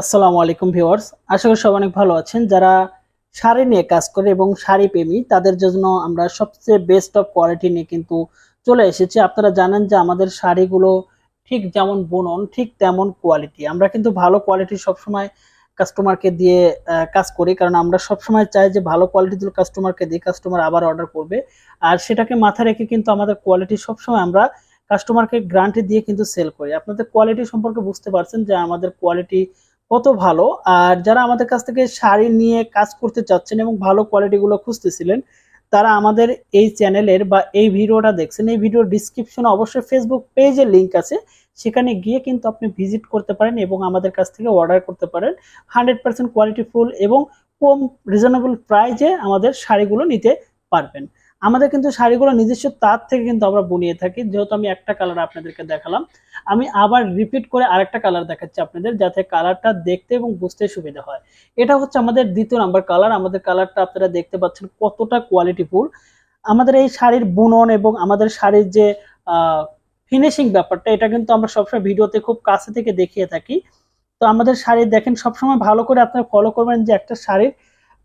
আসসালামু আলাইকুম ভিউয়ার্স। আশা করি সব অনেক ভালো আছেন। যারা শাড়ি নিয়ে কাজ করে এবং শাড়ি প্রেমী, তাদের জন্য আমরা সবচেয়ে বেস্ট অফ কোয়ালিটি নিয়ে কিন্তু চলে এসেছি। আপনারা জানেন যে আমাদের শাড়িগুলো ঠিক যেমন বুনন, ঠিক তেমন কোয়ালিটি আমরা কিন্তু ভালো কোয়ালিটি সবসময় কাস্টমারকে দিয়ে কাজ করি। কারণ আমরা সবসময় চাই যে ভালো কোয়ালিটি কাস্টমারকে দিই কাস্টমার আবার অর্ডার করবে। আর সেটাকে মাথায় রেখে কিন্তু আমাদের কোয়ালিটি সবসময় আমরা কাস্টমারকে গ্রান্টি দিয়ে কিন্তু সেল করি। আপনাদের কোয়ালিটি সম্পর্কে বুঝতে পারছেন যে আমাদের কোয়ালিটি কত ভালো। আর যারা আমাদের কাছ থেকে শাড়ি নিয়ে কাজ করতে চাচ্ছেন এবং ভালো কোয়ালিটিগুলো খুঁজতেছিলেন, তারা আমাদের এই চ্যানেলের বা এই ভিডিওটা দেখছেন। এই ভিডিওর ডিসক্রিপশনে অবশ্যই ফেসবুক পেজের লিঙ্ক আছে। সেখানে গিয়ে কিন্তু আপনি ভিজিট করতে পারেন এবং আমাদের কাছ থেকে অর্ডার করতে পারেন। হান্ড্রেড পার্সেন্ট কোয়ালিটিফুল এবং কম রিজনেবল প্রাইজে আমাদের শাড়িগুলো নিতে পারবেন। আমাদের কিন্তু শাড়িগুলো নিজস্ব, তার থেকে কিন্তু আমরা বুনিয়ে থাকি। যেহেতু আমি একটা কালার আপনাদেরকে দেখালাম, আমি আবার রিপিট করে আরেকটা কালার দেখাচ্ছি আপনাদের, যাতে কালারটা দেখতে এবং বুঝতে সুবিধা হয়। এটা হচ্ছে আমাদের দ্বিতীয় নাম্বার কালার আমাদের কালারটা আপনারা দেখতে পাচ্ছেন কতটা কোয়ালিটিফুল আমাদের এই শাড়ির বুনন এবং আমাদের শাড়ির যে ফিনিশিং ব্যাপারটা, এটা কিন্তু আমরা সবসময় ভিডিওতে খুব কাছে থেকে দেখিয়ে থাকি। তো আমাদের শাড়ি দেখেন, সবসময় ভালো করে আপনারা ফলো করবেন যে একটা শাড়ির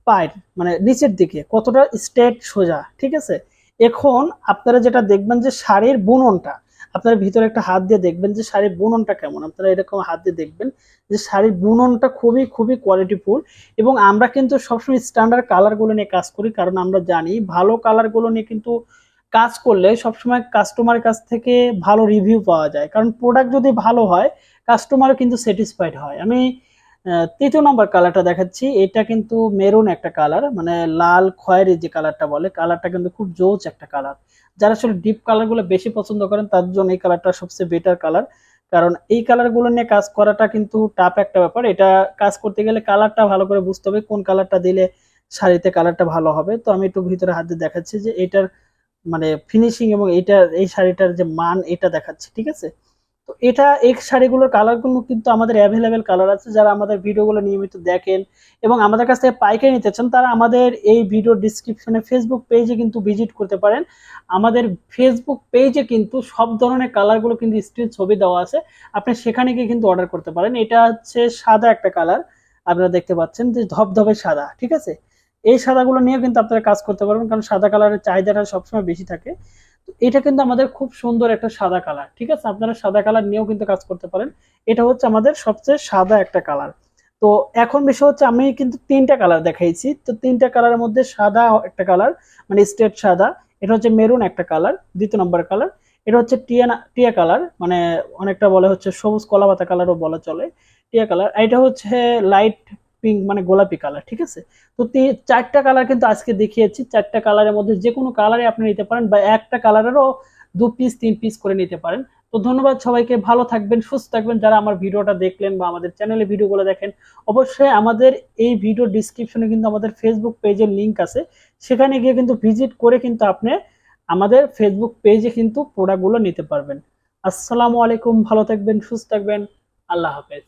পায়ের মানে নিচের দিকে, কতটা স্ট্রেট সোজা, ঠিক আছে? এখন আপনারা যেটা দেখবেন যে শাড়ির বুননটা, আপনারা ভিতরে একটা হাত দিয়ে দেখবেন যে শাড়ির বুননটা কেমন। আপনারা এরকম হাত দিয়ে দেখবেন যে শাড়ির বুননটা খুবই খুবই কোয়ালিটিফুল এবং আমরা কিন্তু সবসময় স্ট্যান্ডার্ড কালারগুলো নিয়ে কাজ করি কারণ আমরা জানি ভালো কালারগুলো নিয়ে কিন্তু কাজ করলে সবসময় কাস্টমারের কাছ থেকে ভালো রিভিউ পাওয়া যায়। কারণ প্রোডাক্ট যদি ভালো হয় কাস্টমারও কিন্তু স্যাটিসফাইড হয়। আমি তৃতীয় নম্বর কালারটা দেখাচ্ছি। এটা কিন্তু মেরুন একটা কালার মানে লাল খয়েরি যে কালারটা বলে, কালারটা কিন্তু খুব জোচ একটা কালার। যারা আসলে ডিপ কালারগুলো বেশি পছন্দ করেন, তার জন্য এই কালারটা সবচেয়ে বেটার কালার। কারণ এই কালারগুলো নিয়ে কাজ করাটা কিন্তু টাফ একটা ব্যাপার। এটা কাজ করতে গেলে কালারটা ভালো করে বুঝতে হবে, কোন কালারটা দিলে শাড়িতে কালারটা ভালো হবে। তো আমি একটু ভিতরে হাত দেখাচ্ছি যে এটার মানে ফিনিশিং এবং এটা এই শাড়িটার যে মান, এটা দেখাচ্ছে, ঠিক আছে? তো এটা এই শাড়িগুলোর কালারগুলো কিন্তু আমাদের অ্যাভেলেবেল কালার আছে। যারা আমাদের ভিডিওগুলো নিয়মিত দেখেন এবং আমাদের কাছ থেকে পাইকারি নিতে চান, তারা আমাদের এই ভিডিও ডিসক্রিপশনে ফেসবুক পেজে কিন্তু ভিজিট করতে পারেন। আমাদের ফেসবুক পেজে কিন্তু সব ধরনের কালারগুলো কিন্তু স্ক্রিন ছবি দেওয়া আছে। আপনি সেখানে গিয়ে কিন্তু অর্ডার করতে পারেন। এটা হচ্ছে সাদা একটা কালার আপনারা দেখতে পাচ্ছেন যে ধবধবে সাদা, ঠিক আছে? এই সাদাগুলো নিয়ে কিন্তু আপনারা কাজ করতে পারবেন, কারণ সাদা কালারের চাহিদাটা সবসময় বেশি থাকে। এটা কিন্তু আমাদের খুব সুন্দর একটা সাদা কালার, ঠিক আছে? আপনারা সাদা কালার নিয়েও কিন্তু কাজ করতে পারেন। এটা হচ্ছে আমাদের সবচেয়ে সাদা একটা কালার। তো এখন বিষয় হচ্ছে আমি কিন্তু তিনটা কালার দেখাইছি। তো তিনটা কালারের মধ্যে সাদা একটা কালার মানে স্টেট সাদা, এটা হচ্ছে মেরুন একটা কালার, দ্বিতীয় নম্বর কালার। এটা হচ্ছে টিয়া টিয়া কালার মানে অনেকটা বলে হচ্ছে সবুজ কলা পাতা কালারও বলা চলে, টিয়া কালার। এটা হচ্ছে লাইট পিঙ্ক মানে গোলাপি কালার ঠিক আছে? তো চারটা কালার কিন্তু আজকে দেখিয়েছি। চারটা কালারের মধ্যে যে কোনো কালারে আপনি নিতে পারেন বা একটা কালারেরও দু পিস তিন পিস করে নিতে পারেন। তো ধন্যবাদ সবাইকে, ভালো থাকবেন, সুস্থ থাকবেন। যারা আমার ভিডিওটা দেখলেন বা আমাদের চ্যানেলে ভিডিওগুলো দেখেন, অবশ্যই আমাদের এই ভিডিও ডিসক্রিপশনে কিন্তু আমাদের ফেসবুক পেজের লিঙ্ক আছে। সেখানে গিয়ে কিন্তু ভিজিট করে কিন্তু আপনি আমাদের ফেসবুক পেজে কিন্তু প্রোডাক্টগুলো নিতে পারবেন। আসসালামু আলাইকুম, ভালো থাকবেন, সুস্থ থাকবেন। আল্লাহ হাফেজ।